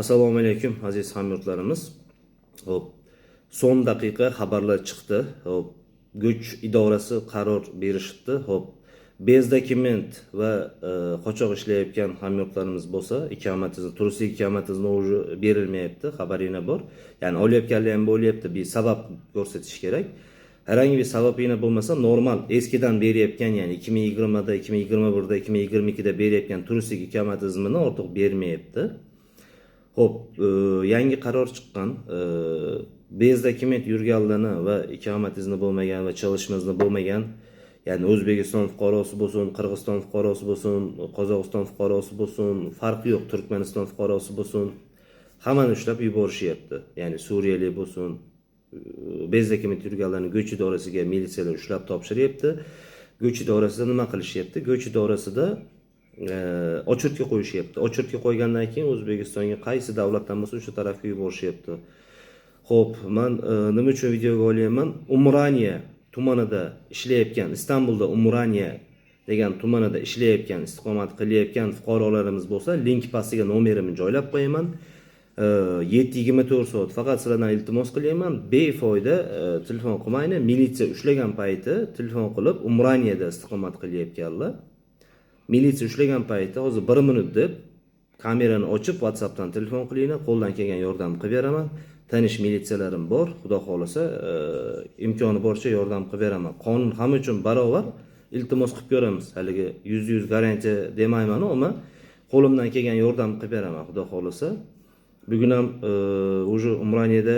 assalomu alaykum aziz hamyurtlarimiz hop son daqiqa xabarlar chiqdi hop kuch idorasi qaror berishibdi hop bez dokument va e, qochoq ishlayotgan hamyurtlarimiz bo'lsa ikomatingizni turistik ikomatingizni уже berilmayapti xabaringlar bor ya'ni olayotganlar ham bo'lyapti bir sabab ko'rsatish kerak herhangi bir sababinglar bo'lmasa normal eskidan beryapgan ya'ni ikki ming yigirmada ikki ming yigirma birda ikki ming yigirma ikkida beryapgan turistik ikomat tizimini ortiq bermayapti ho'p e, yangi qaror chiqqan. E, bez dokument yurganlarni va ikomat izni bo'lmagan va chiqish izni bo'lmagan, ya'ni O'zbekiston fuqarosi bo'lsin, Qirg'iziston fuqarosi bo'lsin, Qozog'iston fuqarosi bo'lsin, farqi yo'q, Turkmaniston fuqarosi bo'lsin, hammani ushlab yuborishyapti. Ya'ni Suriyalik bo'lsin, bezdokument bez dokument yurganlarni go'ch idorasiga militsiyalar ushlab topshiryapti. Go'ch idorasida nima qilishyapti? Go'ch idorasida ochirtga qo'yishyapti. Ochirtga qo'ygandan keyin o'zbekistonga qaysi davlatdan bo'lsa o'sha tarafga yuborishyapti. Ho'p man e, nima uchun videoga olyapman? Umraniya tumanida ishlayotgan istanbulda umraniya degan tumanida ishlayotgan istiqomat qilayotgan fuqarolarimiz bo'lsa link pastiga nomerimni joylab qo'yaman. E, Yetti yigirma to'rt soat faqat sizlardan iltimos qilyapman befoyda e, telefon qilmanglar militsiya ushlagan payti telefon qilib umraniyada istiqomat qilayotganlar. Militsiya ushlagan paytda hozir bir minut deb kamerani ochib whatsappdan telefon qilinglar qo'ldan kelgan yordam qilib beraman. Tanish militsiyalarim bor xudo xohlasa e, imkoni boricha yordam qilib beraman. Qonun hamma uchun barobar. Iltimos qilib ko'ramiz. Haligi yuz yuz garantiya demaymanu ammo qo'limdan kelgan yordam qilib beraman xudo xohlasa. Bugun ham уже e, umraniyada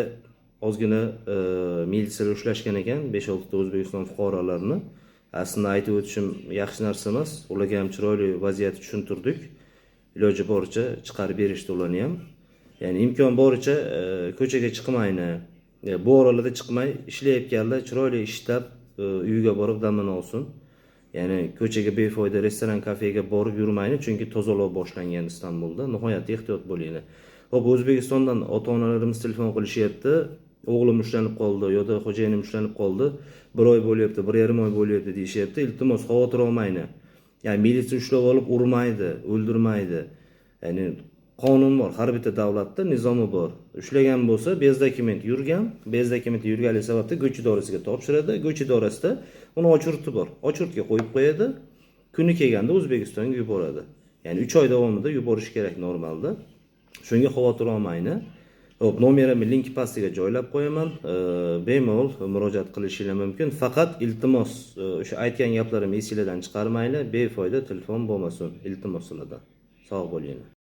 ozgina e, militsiyalar ushlashgan ekan besh oltita o'zbekiston fuqarolarini. Aslida aytib o'tishim yaxshi narsa emas. Ularga ham chiroyli vaziyatni tushuntirdik. Iloji boricha chiqarib berishdi ularni ham. Ya'ni imkon boricha e, ko'chaga chiqmayni. E, bu oralarda chiqmay ishlayotganlar chiroyli ishlab e, uyiga borib damini olsin. Ya'ni ko'chaga befoyda restoran kafega borib yurmayni chunki tozalov boshlangan istanbulda. Nihoyatda ehtiyot bo'linglar. Ho'p o'zbekistondan ota onalarimiz telefon qilishyapti. O'g'lim ushlanib qoldi yoda xo'jayinim ushlanib qoldi bir oy bo'lyapti bir yarim oy bo'lyapti deyishyapti iltimos xavotir olmanglar ya'ni militsiya ushlab olib urmaydi o'ldirmaydi ya'ni qonun bor har bitta davlatda nizomi bor ushlagan bo'lsa bez dokument yurgan bez dokument yurganligi sababli go'ch idorasiga topshiradi go'ch idorasida uni ochurti bor ochurtga qo'yib qo'yadi kuni kelganda o'zbekistonga yuboradi ya'ni uch oy davomida yuborish kerak normalda shunga xavotir olmanglar Hop, nomerimni link pastiga joylab qo'yaman. Bemalol murojaat qilishingiz mumkin. Faqat iltimos e, o'sha aytgan gaplarimni esinglardan chiqarmanglar, befoyda telefon bo'lmasin. Iltimos sizlardan. Sog' bo'linglar.